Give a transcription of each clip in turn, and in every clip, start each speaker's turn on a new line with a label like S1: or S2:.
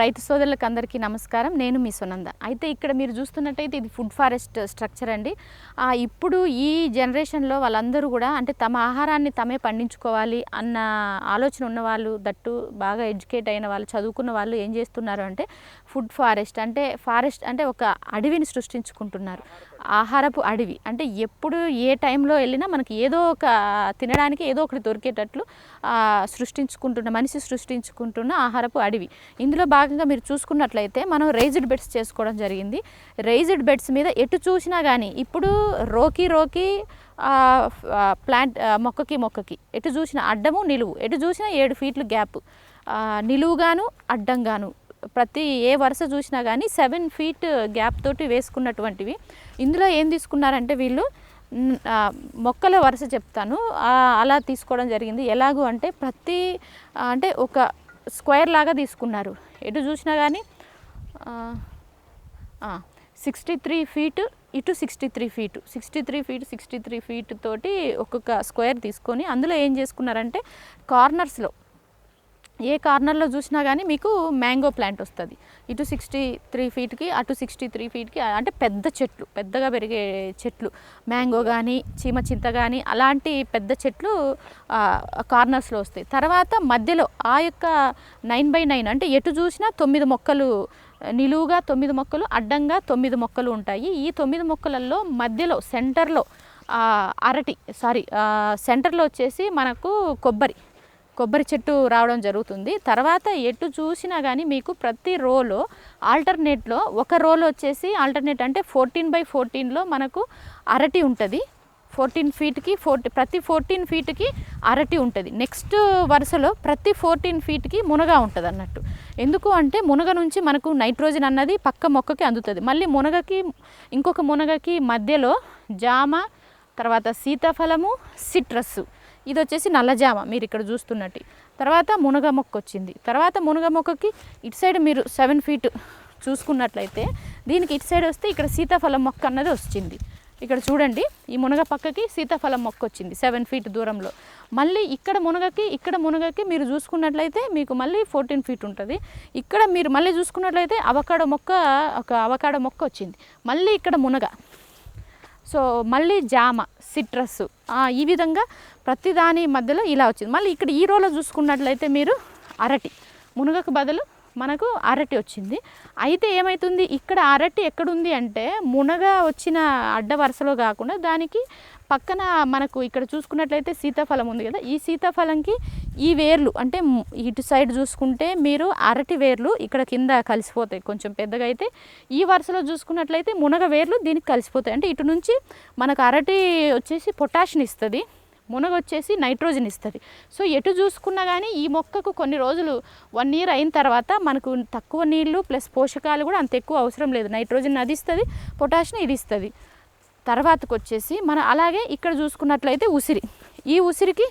S1: రైతు సోదరులకు అందరికీ నమస్కారం. నేను మీ సునంద. అయితే ఇక్కడ మీరు చూస్తున్నట్టయితే ఇది ఫుడ్ ఫారెస్ట్ స్ట్రక్చర్ అండి. ఇప్పుడు ఈ జనరేషన్లో వాళ్ళందరూ కూడా అంటే తమ ఆహారాన్ని తమే పండించుకోవాలి అన్న ఆలోచన ఉన్న వాళ్ళు దట్టు బాగా ఎడ్యుకేట్ అయిన వాళ్ళు చదువుకున్న వాళ్ళు ఏం చేస్తున్నారు అంటే ఫుడ్ ఫారెస్ట్ అంటే ఫారెస్ట్ అంటే ఒక అడవిని సృష్టించుకుంటున్నారు. ఆహారపు అడవి. అంటే ఎప్పుడు ఏ టైంలో వెళ్ళినా మనకి ఏదో ఒక తినడానికి ఏదో ఒకటి దొరికేటట్లు సృష్టించుకుంటున్న మనిషి సృష్టించుకుంటున్న ఆహారపు అడవి. ఇందులో భాగంగా మీరు చూసుకున్నట్లయితే మనం రైజ్డ్ బెడ్స్ చేసుకోవడం జరిగింది. రైజ్డ్ బెడ్స్ మీద ఎటు చూసినా కానీ ఇప్పుడు రోకి రోకి ప్లాంట్ మొక్కకి మొక్కకి ఎటు చూసిన అడ్డము నిలువు. ఎటు చూసినా ఏడు ఫీట్లు గ్యాప్. నిలువుగాను అడ్డంగాను. ప్రతి ఏ వరుస చూసినా కానీ సెవెన్ ఫీట్ గ్యాప్ తోటి వేసుకున్నటువంటివి. ఇందులో ఏం తీసుకున్నారంటే వీళ్ళు మొక్కల వరుస చెప్తాను. అలా తీసుకోవడం జరిగింది. ఎలాగూ అంటే ప్రతి అంటే ఒక స్క్వేర్ లాగా తీసుకున్నారు. ఎటు చూసినా కానీ సిక్స్టీ త్రీ ఫీట్ ఇటు sixty three feet. Sixty three feet sixty three feet తోటి ఒక్కొక్క స్క్వేర్ తీసుకొని అందులో ఏం చేసుకున్నారంటే కార్నర్స్లో ఏ కార్నర్లో చూసినా కానీ మీకు మ్యాంగో ప్లాంట్ వస్తుంది. ఇటు సిక్స్టీ త్రీ ఫీట్కి అటు సిక్స్టీ త్రీ ఫీట్కి అంటే పెద్ద చెట్లు పెద్దగా పెరిగే చెట్లు. మ్యాంగో కానీ చీమ చింత కానీ అలాంటి పెద్ద చెట్లు కార్నర్స్లో వస్తాయి. తర్వాత మధ్యలో ఆ యొక్క నైన్ బై నైన్ అంటే ఎటు చూసినా తొమ్మిది మొక్కలు నిలువుగా తొమ్మిది మొక్కలు అడ్డంగా తొమ్మిది మొక్కలు ఉంటాయి. ఈ తొమ్మిది మొక్కలలో మధ్యలో సెంటర్లో అరటి సారీ సెంటర్లో వచ్చేసి మనకు కొబ్బరి కొబ్బరి చెట్టు రావడం జరుగుతుంది. తర్వాత ఎటు చూసినా కానీ మీకు ప్రతి రోలో ఆల్టర్నేట్లో ఒక రోలో వచ్చేసి ఆల్టర్నేట్ అంటే ఫోర్టీన్ బై ఫోర్టీన్లో మనకు అరటి ఉంటుంది. ఫోర్టీన్ ఫీట్కి ఫోర్టీ ప్రతి ఫోర్టీన్ ఫీట్కి అరటి ఉంటుంది. నెక్స్ట్ వరుసలో ప్రతి ఫోర్టీన్ ఫీట్కి మునగ ఉంటుంది అన్నట్టు. ఎందుకు అంటే మునగ నుంచి మనకు నైట్రోజన్ అన్నది పక్క మొక్కకి అందుతుంది. మళ్ళీ మునగకి ఇంకొక మునగకి మధ్యలో జామ తర్వాత సీతాఫలము సిట్రస్ ఇది వచ్చేసి నల్లజామ మీరు ఇక్కడ చూస్తున్నట్టు. తర్వాత మునగ మొక్క వచ్చింది. తర్వాత మునగ మొక్కకి ఇటు సైడ్ మీరు సెవెన్ ఫీట్ చూసుకున్నట్లయితే దీనికి ఇటు సైడ్ వస్తే ఇక్కడ సీతాఫలం మొక్క అన్నది వచ్చింది. ఇక్కడ చూడండి ఈ మునగ పక్కకి సీతాఫలం మొక్క వచ్చింది సెవెన్ ఫీట్ దూరంలో. మళ్ళీ ఇక్కడ మునగకి ఇక్కడ మునగకి మీరు చూసుకున్నట్లయితే మీకు మళ్ళీ ఫోర్టీన్ ఫీట్ ఉంటుంది. ఇక్కడ మీరు మళ్ళీ చూసుకున్నట్లయితే అవకాడో మొక్క ఒక అవకాడో మొక్క వచ్చింది. మళ్ళీ ఇక్కడ మునగ. సో మళ్ళీ జామ సిట్రస్ ఈ విధంగా ప్రతి దాని మధ్యలో ఇలా వచ్చింది. మళ్ళీ ఇక్కడ ఈ రోలో చూసుకున్నట్లయితే మీరు అరటి మునగకు బదులు మనకు అరటి వచ్చింది. అయితే ఏమవుతుంది ఇక్కడ అరటి ఎక్కడుంది అంటే మునగ వచ్చిన అడ్డ వరుసలో కాకుండా దానికి పక్కన మనకు ఇక్కడ చూసుకున్నట్లయితే సీతాఫలం ఉంది కదా. ఈ సీతాఫలంకి ఈ వేర్లు అంటే ఇటు సైడ్ చూసుకుంటే మీరు అరటి వేర్లు ఇక్కడ కింద కలిసిపోతాయి. కొంచెం పెద్దగా అయితే ఈ వరుసలో చూసుకున్నట్లయితే మునగ వేర్లు దీనికి కలిసిపోతాయి. అంటే ఇటు నుంచి మనకు అరటి వచ్చేసి పొటాషియం ఇస్తుంది మునగ వచ్చేసి నైట్రోజన్ ఇస్తుంది. సో ఎటు చూసుకున్నా కానీ ఈ మొక్కకు కొన్ని రోజులు వన్ ఇయర్ అయిన తర్వాత మనకు తక్కువ నీళ్ళు ప్లస్ పోషకాలు కూడా అంత ఎక్కువ అవసరం లేదు. నైట్రోజన్ అది ఇస్తుంది పొటాషియం ఇది ఇస్తుంది. తర్వాతకు వచ్చేసి మనం అలాగే ఇక్కడ చూసుకున్నట్లయితే ఉసిరి. ఈ ఉసిరికి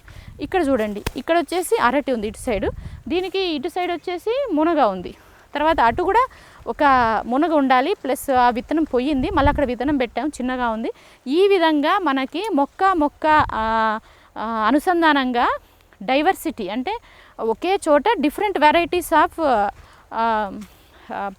S1: ఇక్కడ చూడండి. ఇక్కడ వచ్చేసి అరటి ఉంది ఇటు సైడు. దీనికి ఇటు సైడ్ వచ్చేసి మునగ ఉంది. తర్వాత అటు కూడా ఒక మునగ ఉండాలి. ప్లస్ ఆ విత్తనం పోయింది. మళ్ళీ అక్కడ విత్తనం పెట్టాం. చిన్నగా ఉంది. ఈ విధంగా మనకి మొక్క మొక్క అనుసంధానంగా డైవర్సిటీ అంటే ఒకే చోట డిఫరెంట్ వెరైటీస్ ఆఫ్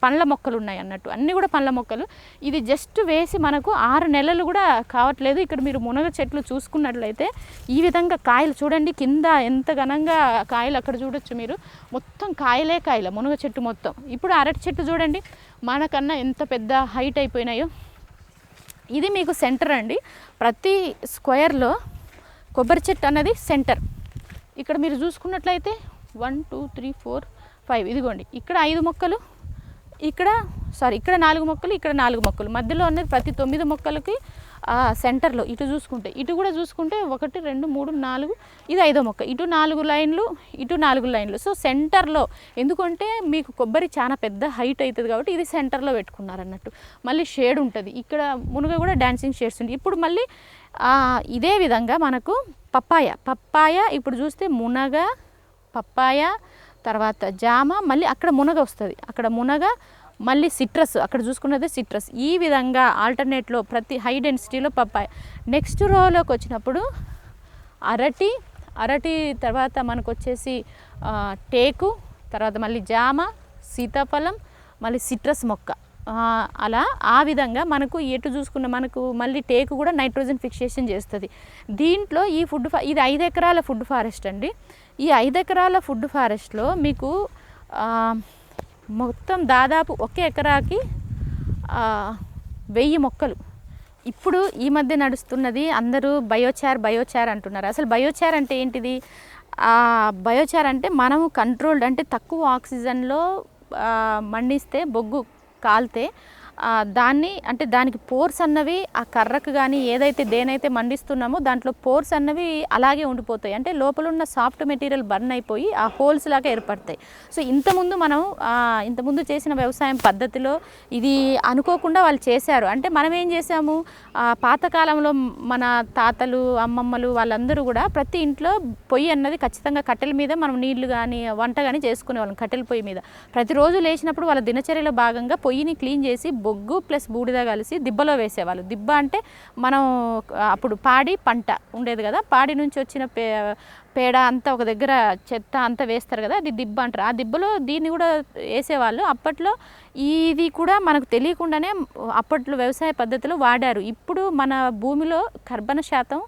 S1: పండ్ల మొక్కలు ఉన్నాయి అన్నట్టు. అన్నీ కూడా పండ్ల మొక్కలు. ఇది జస్ట్ వేసి మనకు ఆరు నెలలు కూడా కావట్లేదు. ఇక్కడ మీరు మునగ చెట్లు చూసుకున్నట్లయితే ఈ విధంగా కాయలు చూడండి. కింద ఎంత ఘనంగా కాయలు అక్కడ చూడొచ్చు మీరు. మొత్తం కాయలే కాయలు మునగ చెట్టు మొత్తం. ఇప్పుడు అరటి చెట్టు చూడండి. మనకన్నా ఎంత పెద్ద హైట్ అయిపోయినాయో. ఇది మీకు సెంటర్ అండి. ప్రతి స్క్వేర్లో కొబ్బరి చెట్టు అన్నది సెంటర్. ఇక్కడ మీరు చూసుకున్నట్లయితే one two three four five ఇదిగోండి. ఇక్కడ ఐదు మొక్కలు. ఇక్కడ సారీ ఇక్కడ నాలుగు మొక్కలు ఇక్కడ నాలుగు మొక్కలు. మధ్యలో ఉన్నది ప్రతి తొమ్మిది మొక్కలకి ఆ, సెంటర్లో ఇటు చూసుకుంటే ఇటు కూడా చూసుకుంటే ఒకటి రెండు మూడు నాలుగు ఇది ఐదో మొక్క. ఇటు నాలుగు లైన్లు ఇటు నాలుగు లైన్లు. సో సెంటర్లో ఎందుకంటే మీకు కొబ్బరి చాలా పెద్ద హైట్ అవుతుంది కాబట్టి ఇది సెంటర్లో పెట్టుకున్నారు అన్నట్టు మళ్ళీ షేడ్ ఉంటుంది. ఇక్కడ మునుగ కూడా డాన్సింగ్ షేడ్స్ ఉంటాయి ఇప్పుడు మళ్ళీ ఇదే విధంగా మనకు పప్పాయ. పప్పాయ ఇప్పుడు చూస్తే మునగ పప్పాయ తర్వాత జామ మళ్ళీ అక్కడ మునగ వస్తుంది. అక్కడ మునగ మళ్ళీ సిట్రస్ అక్కడ చూసుకున్నది సిట్రస్. ఈ విధంగా ఆల్టర్నేట్లో ప్రతి హై డెన్సిటీలో పప్పాయ. నెక్స్ట్ రోలోకి వచ్చినప్పుడు అరటి అరటి తర్వాత మనకు వచ్చేసి టేకు తర్వాత మళ్ళీ జామ సీతాఫలం మళ్ళీ సిట్రస్ మొక్క. అలా ఆ విధంగా మనకు ఎటు చూసుకున్న మనకు మళ్ళీ టేకు కూడా నైట్రోజన్ ఫిక్సేషన్ చేస్తుంది. దీంట్లో ఈ ఫుడ్ ఫా ఇది ఐదు ఎకరాల ఫుడ్ ఫారెస్ట్ అండి. ఈ ఐదు ఎకరాల ఫుడ్ ఫారెస్ట్లో మీకు మొత్తం దాదాపు ఒక ఎకరాకి వెయ్యి మొక్కలు. ఇప్పుడు ఈ మధ్య నడుస్తున్నది అందరూ బయోచార్ బయోచార్ అంటున్నారు. అసలు బయోచార్ అంటే ఏంటిది? బయోచార్ అంటే మనము కంట్రోల్డ్ అంటే తక్కువ ఆక్సిజన్లో మండిస్తే బొగ్గు కాలితే దాన్ని అంటే దానికి పోర్స్ అన్నవి ఆ కర్రకు కానీ ఏదైతే దేనైతే మండిస్తున్నామో దాంట్లో పోర్స్ అన్నవి అలాగే ఉండిపోతాయి. అంటే లోపల ఉన్న సాఫ్ట్ మెటీరియల్ బర్న్ అయిపోయి ఆ హోల్స్ లాగా ఏర్పడతాయి. సో ఇంతకుముందు మనం ఇంతకుముందు చేసిన వ్యవసాయం పద్ధతిలో ఇది అనుకోకుండా వాళ్ళు చేశారు. అంటే మనం ఏం చేసాము పాతకాలంలో మన తాతలు అమ్మమ్మలు వాళ్ళందరూ కూడా ప్రతి ఇంట్లో పొయ్యి అన్నది ఖచ్చితంగా కట్టెల మీద మనం నీళ్ళు కానీ వంట కానీ చేసుకునేవాళ్ళం కట్టెల పొయ్యి మీద. ప్రతిరోజు లేచినప్పుడు వాళ్ళ దినచర్యలో భాగంగా పొయ్యిని క్లీన్ చేసి బొగ్గు ప్లస్ బూడిద కలిసి దిబ్బలో వేసేవాళ్ళు. దిబ్బ అంటే మనం అప్పుడు పాడి పంట ఉండేది కదా పాడి నుంచి వచ్చిన పే పేడ అంతా ఒక దగ్గర చెత్త అంతా వేస్తారు కదా అది దిబ్బ అంటారు. ఆ దిబ్బలో దీన్ని కూడా వేసేవాళ్ళు. అప్పట్లో ఇది కూడా మనకు తెలియకుండానే అప్పట్లో వ్యవసాయ పద్ధతిలో వాడారు. ఇప్పుడు మన భూమిలో కర్బన శాతం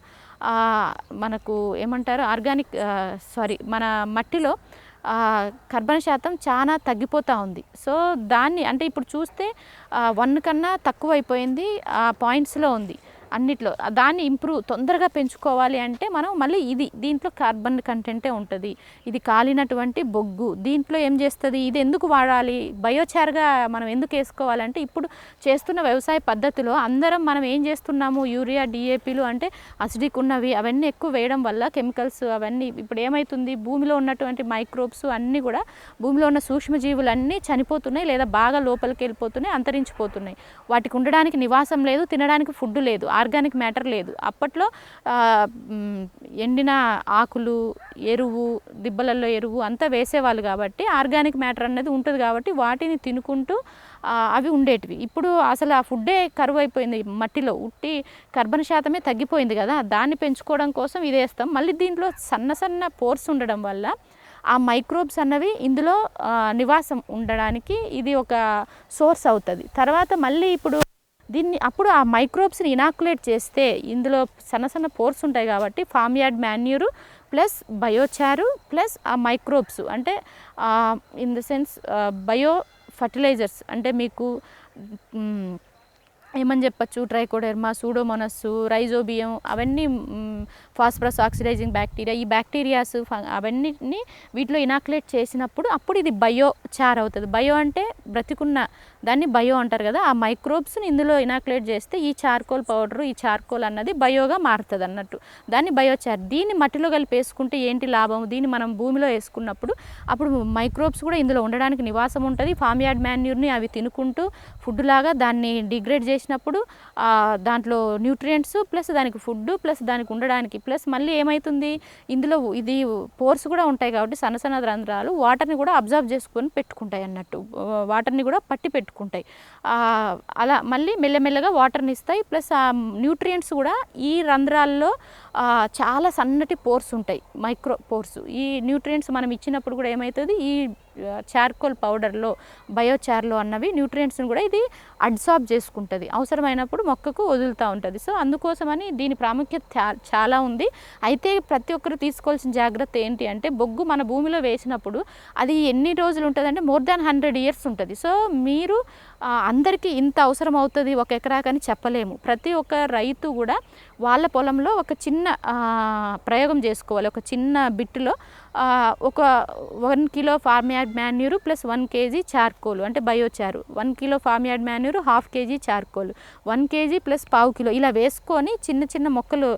S1: మనకు ఏమంటారు ఆర్గానిక్ సారీ మన మట్టిలో కర్బన శాతం చాలా తగ్గిపోతూ ఉంది. సో దాన్ని అంటే ఇప్పుడు చూస్తే వన్ కన్నా తక్కువ అయిపోయింది ఆ పాయింట్స్లో ఉంది. అన్నిట్లో. దాన్ని ఇంప్రూవ్ తొందరగా పెంచుకోవాలి అంటే మనం మళ్ళీ ఇది దీంట్లో కార్బన్ కంటెంటే ఉంటుంది. ఇది కాలినటువంటి బొగ్గు దీంట్లో ఏం చేస్తుంది? ఇది ఎందుకు వాడాలి? బయోచార్గా మనం ఎందుకు వేసుకోవాలంటే ఇప్పుడు చేస్తున్న వ్యవసాయ పద్ధతిలో అందరం మనం ఏం చేస్తున్నాము? యూరియా డిఏపీలు అంటే అసిడిక్ ఉన్నవి అవన్నీ ఎక్కువ వేయడం వల్ల కెమికల్స్ అవన్నీ ఇప్పుడు ఏమవుతుంది భూమిలో ఉన్నటువంటి మైక్రోబ్స్ అన్నీ కూడా భూమిలో ఉన్న సూక్ష్మజీవులన్నీ చనిపోతున్నాయి లేదా బాగా లోపలికి వెళ్ళిపోతున్నాయి అంతరించిపోతున్నాయి. వాటికి ఉండడానికి నివాసం లేదు తినడానికి ఫుడ్ లేదు. ఆర్గానిక్ మ్యాటర్ లేదు. అప్పట్లో ఎండిన ఆకులు ఎరువు దిబ్బలలో ఎరువు అంతా వేసేవాళ్ళు కాబట్టి ఆర్గానిక్ మ్యాటర్ అనేది ఉంటుంది కాబట్టి వాటిని తినుకుంటూ అవి ఉండేటివి. ఇప్పుడు అసలు ఆ ఫుడ్డే కరువు అయిపోయింది మట్టిలో. ఉట్టి కర్బన శాతమే తగ్గిపోయింది కదా. దాన్ని పెంచుకోవడం కోసం ఇది వేస్తాం. మళ్ళీ దీంట్లో సన్న సన్న పోర్స్ ఉండడం వల్ల ఆ మైక్రోబ్స్ అన్నవి ఇందులో నివాసం ఉండడానికి ఇది ఒక సోర్స్ అవుతుంది. తర్వాత మళ్ళీ ఇప్పుడు దీన్ని అప్పుడు ఆ మైక్రోబ్స్ని ఇనాకులేట్ చేస్తే ఇందులో సన్న సన్న పోర్స్ ఉంటాయి కాబట్టి farm yard manure plus biochar plus ఆ మైక్రోబ్స్. అంటే in the sense bio fertilisers. అంటే మీకు ఏమని చెప్పచ్చు? ట్రైకోడెర్మా సూడోమోనస్ రైజోబియం అవన్నీ ఫాస్ఫరస్ ఆక్సిడైజింగ్ బ్యాక్టీరియా. ఈ బ్యాక్టీరియాస్ అవన్నీ వీటిలో ఇనాక్యులేట్ చేసినప్పుడు అప్పుడు ఇది బయో చార్ అవుతుంది. బయో అంటే బ్రతికున్న దాన్ని బయో అంటారు కదా. ఆ మైక్రోబ్స్ని ఇందులో ఇనాక్యులేట్ చేస్తే ఈ చార్కోల్ పౌడర్ ఈ చార్కోల్ అన్నది బయోగా మారుతుంది అన్నట్టు. దాన్ని బయోచార్ దీన్ని మట్టిలో కలిపి వేసుకుంటే ఏంటి లాభం? దీన్ని మనం భూమిలో వేసుకున్నప్పుడు అప్పుడు మైక్రోబ్స్ కూడా ఇందులో ఉండడానికి నివాసం ఉంటుంది. ఫామ్ యార్డ్ మాన్యూర్ని అవి తినుకుంటూ ఫుడ్ లాగా దాన్ని డిగ్రేడ్ చేసి చేసినప్పుడు దాంట్లో న్యూట్రియంట్స్ ప్లస్ దానికి ఫుడ్ ప్లస్ దానికి ఉండడానికి ప్లస్ మళ్ళీ ఏమవుతుంది ఇందులో ఇది పోర్స్ కూడా ఉంటాయి కాబట్టి సన్న సన్న రంధ్రాలు వాటర్ని కూడా అబ్జర్వ్ చేసుకొని పెట్టుకుంటాయి అన్నట్టు. వాటర్ని కూడా పట్టి పెట్టుకుంటాయి. అలా మళ్ళీ మెల్లమెల్లగా వాటర్ని ఇస్తాయి. ప్లస్ ఆ న్యూట్రియంట్స్ కూడా ఈ రంధ్రాల్లో చాలా సన్నటి పోర్స్ ఉంటాయి. Micro pores. ఈ న్యూట్రియంట్స్ మనం ఇచ్చినప్పుడు కూడా ఏమవుతుంది ఈ చార్కోల్ పౌడర్లో బయోచార్లో అన్నవి న్యూట్రియంట్స్ని కూడా ఇది అడ్సార్బ్ చేసుకుంటుంది. అవసరమైనప్పుడు మొక్కకు వదులుతూ ఉంటుంది. సో అందుకోసమని దీని ప్రాముఖ్యత చాలా ఉంది. అయితే ప్రతి ఒక్కరు తీసుకోవాల్సిన జాగ్రత్త ఏంటి అంటే బొగ్గు మన భూమిలో వేసినప్పుడు అది ఎన్ని రోజులు ఉంటుందంటే మోర్ దాన్ హండ్రెడ్ ఇయర్స్ ఉంటుంది. సో మీరు అందరికీ ఇంత అవసరం అవుతుంది ఒక ఎకరాకని చెప్పలేము. ప్రతి ఒక్క రైతు కూడా వాళ్ళ పొలంలో ఒక చిన్న ప్రయోగం చేసుకోవాలి. ఒక చిన్న బిట్టులో ఒక one kilo farm yard manure plus one KG charcoal అంటే biochar. One kilo farm yard manure half KG charcoal one KG plus పావు కిలో. ఇలా వేసుకొని చిన్న చిన్న మొక్కలు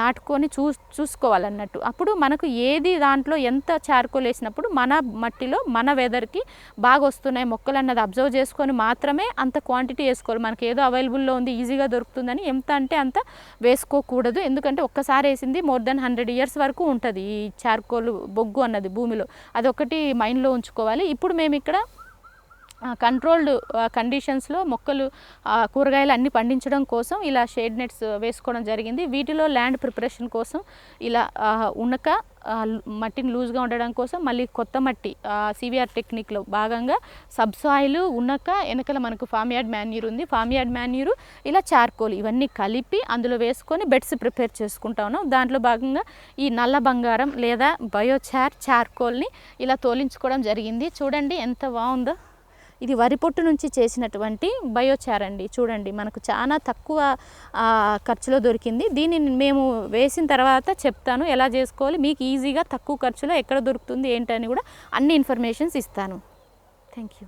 S1: నాటుకొని చూ చూసుకోవాలన్నట్టు. అప్పుడు మనకు ఏది దాంట్లో ఎంత చార్కోల్ వేసినప్పుడు మన మట్టిలో మన వెదర్కి బాగా వస్తున్నాయి మొక్కలు అన్నది అబ్జర్వ్ చేసుకొని మాత్రమే అంత క్వాంటిటీ వేసుకోవాలి. మనకి ఏదో అవైలబుల్లో ఉంది ఈజీగా దొరుకుతుందని ఎంత అంటే అంత వేసుకోకూడదు. ఎందుకంటే ఒక్కసారి వేసింది మోర్ దెన్ హండ్రెడ్ ఇయర్స్ వరకు ఉంటుంది ఈ చార్కోల్ బొగ్గు అన్నది భూమిలో. అది ఒకటి మైండ్లో ఉంచుకోవాలి. ఇప్పుడు మేము ఇక్కడ కంట్రోల్డ్ కండిషన్స్లో మొక్కలు కూరగాయలు అన్ని పండించడం కోసం ఇలా షేడ్ నెట్స్ వేసుకోవడం జరిగింది. వీటిలో ల్యాండ్ ప్రిపరేషన్ కోసం ఇలా ఉన్నక మట్టిని లూజ్గా ఉండడం కోసం మళ్ళీ కొత్త మట్టి సివిఆర్ టెక్నిక్లో భాగంగా సబ్సాయిల్ ఉన్నాక వెనకల మనకు ఫామ్ యార్డ్ మాన్యూర్ ఉంది. ఫామ్ మాన్యూరు ఇలా చార్కోల్ ఇవన్నీ కలిపి అందులో వేసుకొని బెడ్స్ ప్రిపేర్ చేసుకుంటా ఉన్నాం. దాంట్లో భాగంగా ఈ నల్ల బంగారం లేదా బయోచార్ చార్కోల్ని ఇలా తోలించుకోవడం జరిగింది. చూడండి ఎంత బాగుందో. ఇది వరి పొట్టు నుంచి చేసినటువంటి బయోచార్ అండి. చూడండి మనకు చాలా తక్కువ ఖర్చులో దొరికింది. దీన్ని మేము వేసిన తర్వాత చెప్తాను ఎలా చేసుకోవాలి మీకు ఈజీగా తక్కువ ఖర్చులో ఎక్కడ దొరుకుతుంది ఏంటని కూడా అన్ని ఇన్ఫర్మేషన్స్ ఇస్తాను. Thank you